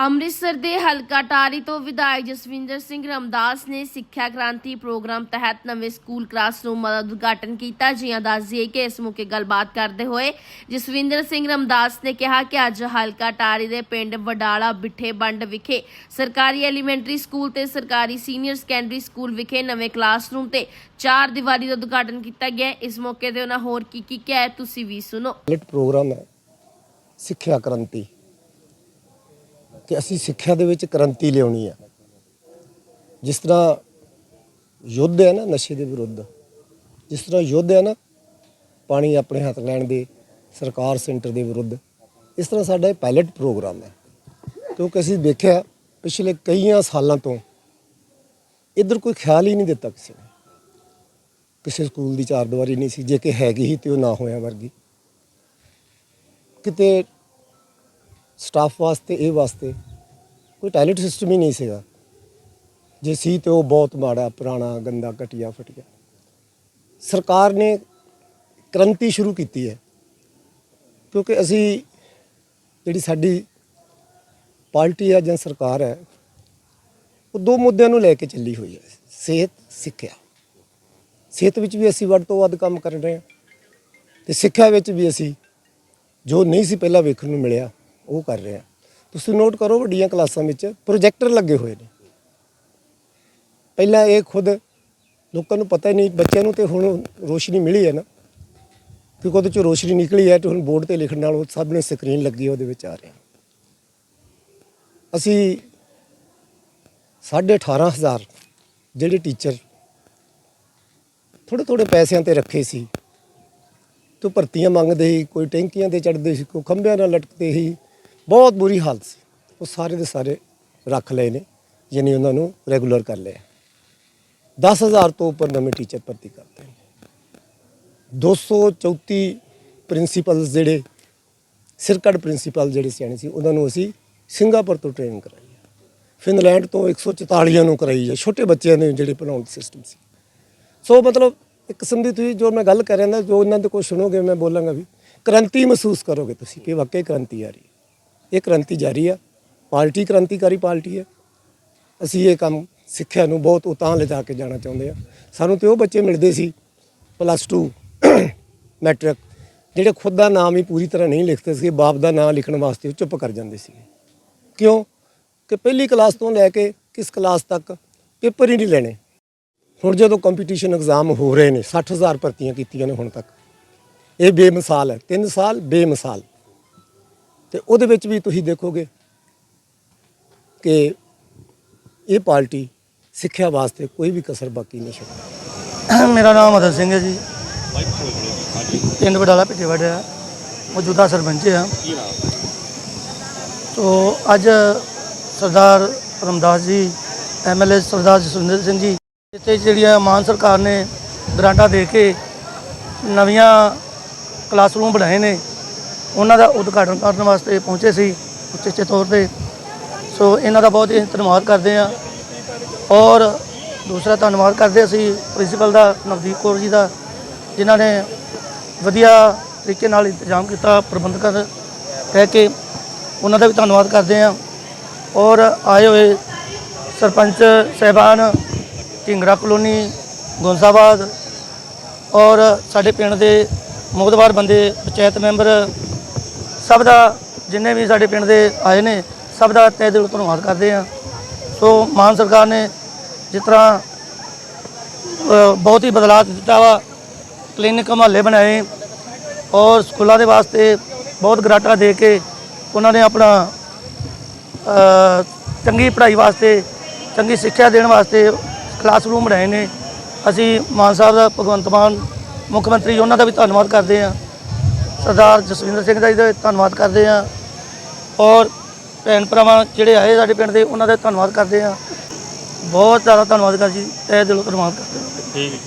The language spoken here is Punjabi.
ਅੰਮ੍ਰਿਤਸਰ ਦੇ ਹਲਕਾ ਟਾਰੀ ਤੋਂ ਵਿਧਾਇਕ ਜਸਵਿੰਦਰ ਸਿੰਘ ਰਮਦਾਸ ਨੇ ਸਿੱਖਿਆ ਕ੍ਰਾਂਤੀ ਪ੍ਰੋਗਰਾਮ ਤਹਿਤ ਨਵੇਂ ਸਕੂਲ ਕਲਾਸਰੂਮਾਂ ਦਾ ਉਦਘਾਟਨ ਕੀਤਾ। ਜਿਹਾਂ ਦੱਸ ਕਿ ਇਸ ਮੌਕੇ ਗੱਲਬਾਤ ਕਰਦੇ ਹੋਏ ਜਸਵਿੰਦਰ ਸਿੰਘ ਰਮਦਾਸ ਨੇ ਕਿਹਾ ਕਿ ਅੱਜ ਹਲਕਾ ਟਾਰੀ ਦੇ ਪਿੰਡ ਵਡਾਲਾ ਬਿੱਠੇ ਬੰਡ ਵਿਖੇ ਸਰਕਾਰੀ ਐਲੀਮੈਂਟਰੀ ਸਕੂਲ ਤੇ ਸਰਕਾਰੀ ਸੀਨੀਅਰ ਸੈਕੰਡਰੀ ਸਕੂਲ ਵਿਖੇ ਨਵੇਂ ਕਲਾਸਰੂਮ ਤੇ ਚਾਰ ਦੀਵਾਰੀ ਦਾ ਉਦਘਾਟਨ ਕੀਤਾ ਗਿਆ। ਇਸ ਮੌਕੇ ਤੇ ਉਹਨਾਂ ਹੋਰ ਕੀ ਕੀ ਕਿਹਾ ਤੁਸੀਂ ਵੀ ਸੁਣੋ। ਪ੍ਰੋਗਰਾਮ ਹੈ ਸਿੱਖਿਆ ਕ੍ਰਾਂਤੀ। ਕਿ ਅਸੀਂ ਸਿੱਖਿਆ ਦੇ ਵਿੱਚ ਕ੍ਰਾਂਤੀ ਲਿਆਉਣੀ ਆ। ਜਿਸ ਤਰ੍ਹਾਂ ਯੁੱਧ ਹੈ ਨਾ, ਨਸ਼ੇ ਦੇ ਵਿਰੁੱਧ। ਜਿਸ ਤਰ੍ਹਾਂ ਯੁੱਧ ਹੈ ਨਾ, ਪਾਣੀ ਆਪਣੇ ਹੱਥ ਲੈਣ ਦੇ, ਸਰਕਾਰ ਸੈਂਟਰ ਦੇ ਵਿਰੁੱਧ। ਇਸ ਤਰ੍ਹਾਂ ਸਾਡਾ ਇਹ ਪਾਇਲਟ ਪ੍ਰੋਗਰਾਮ ਹੈ। ਕਿਉਂਕਿ ਅਸੀਂ ਦੇਖਿਆ, ਪਿਛਲੇ ਕਈਆਂ ਸਾਲਾਂ ਤੋਂ ਇੱਧਰ ਕੋਈ ਖਿਆਲ ਹੀ ਨਹੀਂ ਦਿੱਤਾ ਕਿਸੇ ਨੇ। ਕਿਸੇ ਸਕੂਲ ਦੀ ਚਾਰ ਦੀਵਾਰੀ ਨਹੀਂ ਸੀ, ਜੇ ਕਿ ਹੈਗੀ ਹੀ ਤੇ ਉਹ ਨਾ ਹੋਇਆ ਵਰਗੀ। ਕਿਤੇ ਸਟਾਫ ਵਾਸਤੇ, ਇਹ ਵਾਸਤੇ ਕੋਈ ਟਾਇਲਟ ਸਿਸਟਮ ਹੀ ਨਹੀਂ ਸੀਗਾ। ਜੇ ਸੀ ਤੇ ਉਹ ਬਹੁਤ ਮਾੜਾ, ਪੁਰਾਣਾ, ਗੰਦਾ, ਘਟੀਆ, ਫਟਿਆ। ਸਰਕਾਰ ਨੇ ਕ੍ਰਾਂਤੀ ਸ਼ੁਰੂ ਕੀਤੀ ਹੈ, ਕਿਉਂਕਿ ਅਸੀਂ ਜਿਹੜੀ ਸਾਡੀ ਪਾਰਟੀ ਹੈ ਜਾਂ ਸਰਕਾਰ ਹੈ, ਉਹ ਦੋ ਮੁੱਦਿਆਂ ਨੂੰ ਲੈ ਕੇ ਚੱਲੀ ਹੋਈ ਹੈ, ਸਿਹਤ, ਸਿੱਖਿਆ। ਸਿਹਤ ਵਿੱਚ ਵੀ ਅਸੀਂ ਵੱਧ ਤੋਂ ਵੱਧ ਕੰਮ ਕਰ ਰਹੇ ਹਾਂ ਤੇ ਸਿੱਖਿਆ ਵਿੱਚ ਵੀ ਅਸੀਂ ਜੋ ਨਹੀਂ ਸੀ ਪਹਿਲਾਂ ਵੇਖਣ ਨੂੰ ਮਿਲਿਆ ਉਹ ਕਰ ਰਹੇ ਹਾਂ ਤੁਸੀਂ ਨੋਟ ਕਰੋ ਵੱਡੀਆਂ ਕਲਾਸਾਂ ਵਿੱਚ ਪ੍ਰੋਜੈਕਟਰ ਲੱਗੇ ਹੋਏ ਨੇ। ਪਹਿਲਾਂ ਇਹ ਖੁਦ ਲੋਕਾਂ ਨੂੰ ਪਤਾ ਹੀ ਨਹੀਂ, ਬੱਚਿਆਂ ਨੂੰ ਤੇ ਹੁਣ ਰੋਸ਼ਨੀ ਮਿਲੀ ਹੈ ਨਾ। ਕਿਉਂਕਿ ਉਹਦੇ ਚੋਂ ਰੋਸ਼ਨੀ ਨਿਕਲੀ ਹੈ ਤੇ ਹੁਣ ਬੋਰਡ ਤੇ ਲਿਖਣ ਨਾਲ ਉਹ ਸਭ ਨੇ ਸਕਰੀਨ ਲੱਗੀ ਉਹਦੇ ਵਿੱਚ ਆ ਰਿਹਾ ਅਸੀਂ ਸਾਢੇ 18000 ਜਿਹੜੇ ਟੀਚਰ ਥੋੜੇ ਥੋੜੇ ਪੈਸਿਆਂ ਤੇ ਰੱਖੇ ਸੀ। ਤੋਂ ਭਰਤੀਆਂ ਮੰਗਦੇ ਸੀ, ਕੋਈ ਟੈਂਕੀਆਂ ਤੇ ਚੜਦੇ ਸੀ, ਕੋਈ ਖੰਭਿਆਂ ਨਾਲ ਲਟਕਦੇ ਸੀ। ਬਹੁਤ ਬੁਰੀ ਹਾਲਤ ਸੀ। ਉਹ ਸਾਰੇ ਦੇ ਸਾਰੇ ਰੱਖ ਲਏ ਨੇ ਯਾਨੀ ਉਹਨਾਂ ਨੂੰ ਰੈਗੂਲਰ ਕਰ ਲਿਆ। 10000 ਤੋਂ ਉੱਪਰ ਨਵੇਂ ਟੀਚਰ ਭਰਤੀ ਕਰਦੇ ਨੇ। 234 ਪ੍ਰਿੰਸੀਪਲਸ ਜਿਹੜੇ ਸਿਰਕੜ ਪ੍ਰਿੰਸੀਪਲ ਜਿਹੜੇ ਸਿਆਣੇ ਸੀ, ਉਹਨਾਂ ਨੂੰ ਅਸੀਂ ਸਿੰਗਾਪੁਰ ਤੋਂ ਟ੍ਰੇਨਿੰਗ ਕਰਾਈ ਹੈ ਫਿਨਲੈਂਡ ਤੋਂ 144 ਨੂੰ ਕਰਾਈ ਹੈ ਛੋਟੇ ਬੱਚਿਆਂ ਦੇ ਜਿਹੜੇ ਪੜਾਉਣ ਦਾ ਸਿਸਟਮ ਸੀ। ਸੋ ਮਤਲਬ ਇੱਕ ਕਿਸਮ ਦੀ ਤੁਸੀਂ ਜੋ ਮੈਂ ਗੱਲ ਕਰ ਰਿਹਾ ਨਾ, ਜੋ ਇਹਨਾਂ ਦੇ ਕੋਲ ਸੁਣੋਗੇ, ਮੈਂ ਬੋਲਾਂਗਾ ਵੀ ਕ੍ਰਾਂਤੀ ਮਹਿਸੂਸ ਕਰੋਗੇ ਤੁਸੀਂ ਕਿ ਵਾਕਈ ਕ੍ਰਾਂਤੀ ਆ ਰਹੀ ਹੈ। ਇਹ ਕ੍ਰਾਂਤੀ ਜਾਰੀ ਆ। ਪਾਰਟੀ ਕ੍ਰਾਂਤੀਕਾਰੀ ਪਾਰਟੀ ਹੈ ਅਸੀਂ ਇਹ ਕੰਮ ਸਿੱਖਿਆ ਨੂੰ ਬਹੁਤ ਉਤਾਂ ਲਿਜਾ ਕੇ ਜਾਣਾ ਚਾਹੁੰਦੇ ਆ। ਸਾਨੂੰ ਤੇ ਉਹ ਬੱਚੇ ਮਿਲਦੇ ਸੀ ਪਲੱਸ 2 ਮੈਟ੍ਰਿਕ ਜਿਹੜੇ ਖੁਦ ਦਾ ਨਾਮ ਹੀ ਪੂਰੀ ਤਰ੍ਹਾਂ ਨਹੀਂ ਲਿਖਦੇ ਸੀ ਬਾਪ ਦਾ ਨਾਮ ਲਿਖਣ ਵਾਸਤੇ ਉਹ ਚੁੱਪ ਕਰ ਜਾਂਦੇ ਸੀ ਕਿਉਂ? ਕਿ ਪਹਿਲੀ ਕਲਾਸ ਤੋਂ ਲੈ ਕੇ ਕਿਸ ਕਲਾਸ ਤੱਕ ਪੇਪਰ ਹੀ ਨਹੀਂ ਲੈਣੇ। ਹੁਣ ਜਦੋਂ ਕੰਪੀਟੀਸ਼ਨ ਐਗਜ਼ਾਮ ਹੋ ਰਹੇ ਨੇ 60000 ਭਰਤੀਆਂ ਕੀਤੀਆਂ ਨੇ ਹੁਣ ਤੱਕ। ਇਹ ਬੇਮਿਸਾਲ ਹੈ 3 ਸਾਲ ਬੇਮਿਸਾਲ। ਤੇ ਉਹਦੇ ਵਿੱਚ ਵੀ ਤੁਸੀਂ ਦੇਖੋਗੇ ਕਿ ਇਹ ਪਾਰਟੀ ਸਿੱਖਿਆ ਵਾਸਤੇ ਕੋਈ ਵੀ ਕਸਰ ਬਾਕੀ ਨਹੀਂ ਛੱਡਦੀ। ਮੇਰਾ ਨਾਮ ਮਦਨ ਸਿੰਘ ਹੈ ਜੀ। ਪਿੰਡ ਵਡਾਲਾ ਪਿੱਟੇ ਵੜਿਆ ਮੌਜੂਦਾ ਸਰਪੰਚ ਆ। ਤੋ ਅੱਜ ਸਰਦਾਰ ਰਮਦਾਸ ਜੀ ਐਮਐਲਏ ਸਰਦਾਰ ਜਸਵਿੰਦਰ ਸਿੰਘ ਜੀ ਇੱਥੇ ਜਿਹੜੀਆਂ ਮਾਨ ਸਰਕਾਰ ਨੇ ਗ੍ਰਾਂਟਾਂ ਦੇ ਕੇ ਨਵੀਆਂ ਕਲਾਸਰੂਮ ਬਣਾਏ ਨੇ ਉਹਨਾਂ ਦਾ ਉਦਘਾਟਨ ਕਰਨ ਵਾਸਤੇ ਪਹੁੰਚੇ ਸੀ ਉਚੇਚੇ ਤੌਰ ਤੇ। ਸੋ ਇਹਨਾਂ ਦਾ ਬਹੁਤ ਹੀ ਧੰਨਵਾਦ ਕਰਦੇ ਆ ਔਰ ਦੂਸਰਾ ਧੰਨਵਾਦ ਕਰਦੇ ਅਸੀਂ ਪ੍ਰਿੰਸੀਪਲ ਦਾ, ਨਵਦੀਪ ਕੌਰ ਜੀ ਦਾ, ਜਿਨ੍ਹਾਂ ਨੇ ਵਧੀਆ ਤਰੀਕੇ ਨਾਲ ਇੰਤਜ਼ਾਮ ਕੀਤਾ ਪ੍ਰਬੰਧਕਾਂ ਕਹਿ ਕੇ ਉਹਨਾਂ ਦਾ ਵੀ ਧੰਨਵਾਦ ਕਰਦੇ ਆ ਔਰ ਆਏ ਹੋਏ ਸਰਪੰਚ ਸਹਿਬਾਨ, ਢਿੰਗਰਾ ਕਲੋਨੀ, ਗੁੰਸਾਬਾਦ ਔਰ ਸਾਡੇ ਪਿੰਡ ਦੇ ਮੁਖਤਵਾਰ ਬੰਦੇ, ਪੰਚਾਇਤ ਮੈਂਬਰ ਸਭ ਦਾ ਜਿੰਨੇ ਵੀ ਸਾਡੇ ਪਿੰਡ ਦੇ ਆਏ ਨੇ, ਸਭ ਦਾ ਤਹਿ ਦਿਲੋਂ ਧੰਨਵਾਦ ਕਰਦੇ ਆ ਸੋ ਮਾਨ ਸਰਕਾਰ ਨੇ ਜਿਸ ਤਰ੍ਹਾਂ ਬਹੁਤ ਹੀ ਬਦਲਾਅ ਦਿੱਤਾ ਵਾ। ਕਲੀਨਿਕ ਮਹੱਲੇ ਬਣਾਏ ਔਰ ਸਕੂਲਾਂ ਦੇ ਵਾਸਤੇ ਬਹੁਤ ਗਰਾਟਾ ਦੇ ਕੇ ਉਹਨਾਂ ਨੇ ਆਪਣਾ ਚੰਗੀ ਪੜ੍ਹਾਈ ਵਾਸਤੇ, ਚੰਗੀ ਸਿੱਖਿਆ ਦੇਣ ਵਾਸਤੇ ਕਲਾਸਰੂਮ ਬਣਾਏ ਨੇ। ਅਸੀਂ ਮਾਨ ਸਾਹਿਬ ਦਾ ਭਗਵੰਤ ਮਾਨ ਮੁੱਖ ਮੰਤਰੀ, ਉਹਨਾਂ ਦਾ ਵੀ ਧੰਨਵਾਦ ਕਰਦੇ ਹਾਂ। ਸਰਦਾਰ ਜਸਵਿੰਦਰ ਸਿੰਘ ਦਾ ਜੀ ਦਾ ਧੰਨਵਾਦ ਕਰਦੇ ਹਾਂ। ਔਰ ਭੈਣ ਭਰਾਵਾਂ ਜਿਹੜੇ ਆਏ ਸਾਡੇ ਪਿੰਡ ਦੇ, ਉਹਨਾਂ ਦਾ ਧੰਨਵਾਦ ਕਰਦੇ ਹਾਂ। ਬਹੁਤ ਜ਼ਿਆਦਾ ਧੰਨਵਾਦ ਕਰ ਜੀ। ਤਹਿ ਦਿਲੋਂ ਧੰਨਵਾਦ ਕਰਦੇ ਹਾਂ। ਠੀਕ ਹੈ